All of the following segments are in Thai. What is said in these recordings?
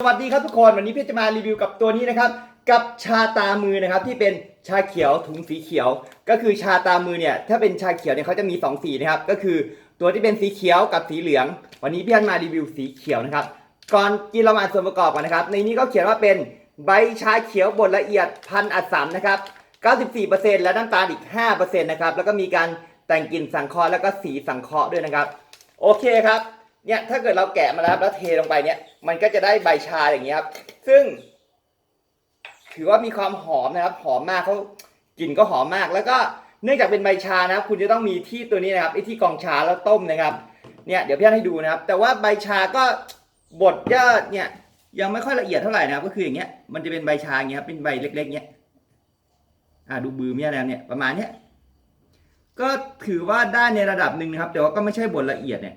สวัสดีครับทุกคนวันนี้พี่จะมารีวิวกับตัวนี้นะครับกับชาตามือนะครับที่เป็นชาเขียวถุงสีเขียว ก็คือชาตามือเนี่ยถ้าเป็นชาเขียวเนี่ยเขาจะมีสองสีนะครับก็คือตัวที่เป็นสีเขียวกับสีเหลือง วันนี้พี่อันมารีวิวสีเขียวนะครับก่อนกินเรามาส่วนประกอบกันนะครับ ในนี้ก็เขียนว่าเป็นใบชาเขียวบดละเอียดพันอัดสามนะครับ94%และน้ำตาลอีก5%นะครับแล้วก็มีการแต่งกลิ่นสังเคราะห์แล้วก็สีสังเคราะห์ด้วยนะครับโอเคครับ เนี่ยถ้าเกิดเราแกะมาแล้วแล้วเทลงไปเนี่ย มันก็จะได้ใบชาอย่างเงี้ยครับ ซึ่ง ถือว่ามีความหอมนะครับ หอมมากเขากลิ่นก็หอมมาก แล้วก็เนื่องจากเป็นใบชานะครับ คุณจะต้องมีที่ตัวนี้นะครับไอ้ที่กองชาแล้วต้มนะครับ เนี่ยเดี๋ยวพี่อให้ดูนะครับ แต่ว่าใบชาก็บดก็เนี่ยยังไม่ค่อยละเอียดเท่าไหร่นะครับ ก็คืออย่างเงี้ยมันจะเป็นใบชาอย่างเงี้ยครับเป็นใบเล็ก ๆ เงี้ยอ่าดูบือเนี่ยนะเนี่ยประมาณเนี้ยก็ถือว่าได้ในระดับหนึ่งนะครับ แต่ว่าก็ไม่ใช่บดละเอียดเนี่ย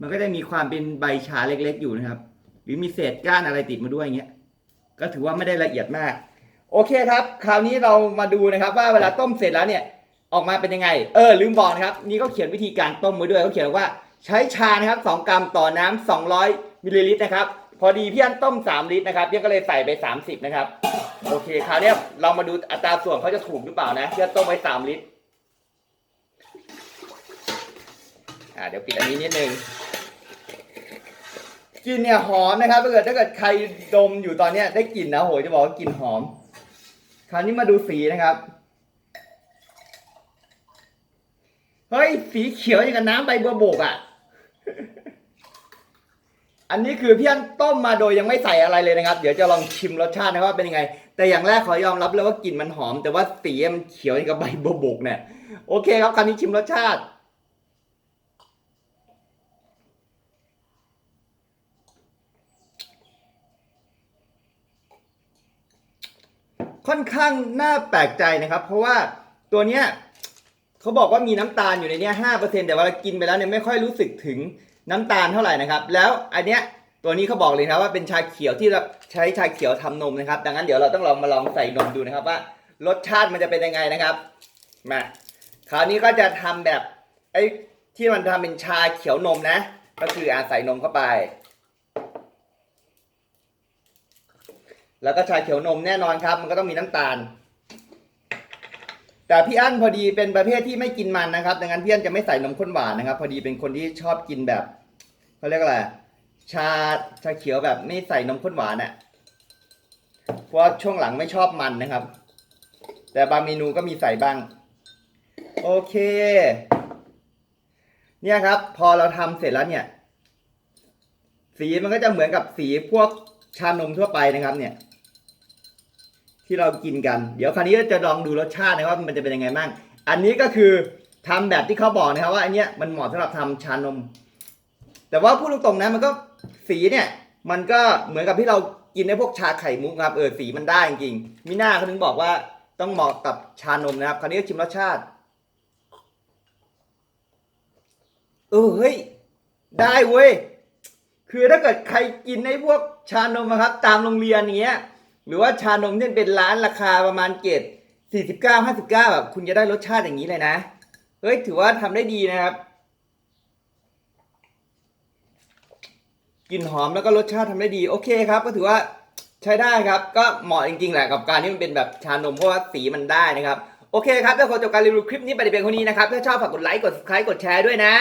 มันก็จะมีความเป็นใบชาเล็กๆอยู่นะครับ หรือมีเศษก้านอะไรติดมาด้วยอย่างเงี้ย ก็ถือว่าไม่ได้ละเอียดมาก โอเคครับ คราวนี้เรามาดูนะครับว่าเวลาต้มเสร็จแล้วเนี่ยออกมาเป็นยังไง เออลืมบอกนะครับ นี่ก็เขียนวิธีการต้มไว้ด้วยเขาเขียนว่าใช้ชานะครับ 2 กรัมต่อน้ำ200มิลลิลิตรนะครับ พอดีพี่อันต้ม 3 ลิตรนะครับพี่ก็เลยใส่ไป 30 นะครับ โอเค คราวนี้เรามาดูอัตราส่วนเขาจะถูกหรือเปล่านะพี่อันต้มไว้ 3 ลิตร อ่าเดี๋ยวปิดอันนี้นิดนึง กลิ่นเนี่ยหอมนะครับถ้าเกิดถ้าเกิดใครดมอยู่ตอนเนี้ยได้กลิ่นนะโหยจะบอกว่ากลิ่นหอม คราวนี้มาดูสีนะครับเฮ้ยสีเขียวอย่างกับน้ำใบบัวบกอะ อันนี้คือพี่อันต้มมาโดยยังไม่ใส่อะไรเลยนะครับ เดี๋ยวจะลองชิมรสชาตินะว่าเป็นยังไง แต่อย่างแรกขอยอมรับเลยว่ากลิ่นมันหอม แต่ว่าสีมันเขียวอย่างกับใบบัวบกเนี่ย โอเคครับคราวนี้ชิมรสชาติ ค่อนข้างน่าแปลกใจนะครับ เพราะว่าตัวเนี้ยเขาบอกว่ามีน้ำตาลอยู่ในเนี้ยห้าเปอร์เซ็นต์แต่เวลากินไปแล้วเนี่ยไม่ค่อยรู้สึกถึงน้ำตาลเท่าไหร่นะครับ แล้วอันเนี้ยตัวนี้เขาบอกเลยนะว่าเป็นชาเขียวที่เราใช้ชาเขียวทำนมนะครับ ดังนั้นเดี๋ยวเราต้องลองมาลองใส่นมดูนะครับว่ารสชาติมันจะเป็นยังไงนะครับมาคราวนี้ก็จะทำแบบไอ้ที่มันทำเป็นชาเขียวนมนะ ก็คืออาใส่นมเข้าไป แล้วก็ชาเขียวนมแน่นอนครับ มันก็ต้องมีน้ำตาล แต่พี่อั้นพอดีเป็นประเภทที่ไม่กินมันนะครับ ดังนั้นพี่อั้นจะไม่ใส่นมข้นหวานนะครับ พอดีเป็นคนที่ชอบกินแบบเขาเรียกอะไรชาชาเขียวแบบไม่ใส่นมข้นหวานอะ่ะเพราะว่าช่วงหลังไม่ชอบมันนะครับ แต่บางเมนูก็มีใส่บ้าง โอเค เนี่ยครับ พอเราทำเสร็จแล้วเนี่ย สีมันก็จะเหมือนกับสีพวกชานมทั่วไปนะครับเนี่ย ที่เรากินกัน เดี๋ยวคราวนี้จะลองดูรสชาตินะว่ามันจะเป็นยังไงบ้าง อันนี้ก็คือทำแบบที่เขาบอกนะครับว่าอันเนี้ยมันเหมาะสำหรับทำชานม แต่ว่าพูดตรงๆนะมันก็สีเนี่ย มันก็เหมือนกับที่เรากินในพวกชาไข่มุกครับเออสีมันได้จริงๆมิน่าเขาถึงบอกว่าต้องเหมาะกับชานมนะครับ คราวนี้ก็ชิมรสชาติ เออเฮ้ยได้เว้ยคือถ้าเกิดใครกินในพวกชานมอะครับ ตามโรงเรียนอย่างเงี้ย หรือว่าชานมที่เป็นร้านราคาประมาณเกรด49 59แบบคุณจะได้รสชาติอย่างนี้เลยนะเฮ้ยถือว่าทำได้ดีนะครับกลิ่นหอมแล้วก็รสชาติทำได้ดีโอเคครับ ก็ถือว่าใช้ได้ครับ ก็เหมาะจริงๆแหละกับการที่มันเป็นแบบชานมเพราะว่าสีมันได้นะครับโอเคครับถ้าขอจบการรีวิวคลิปนี้ไปเพียงเท่านี้นะครับถ้าชอบฝากกดไลค์กด subscribe กดแชร์ด้วยนะ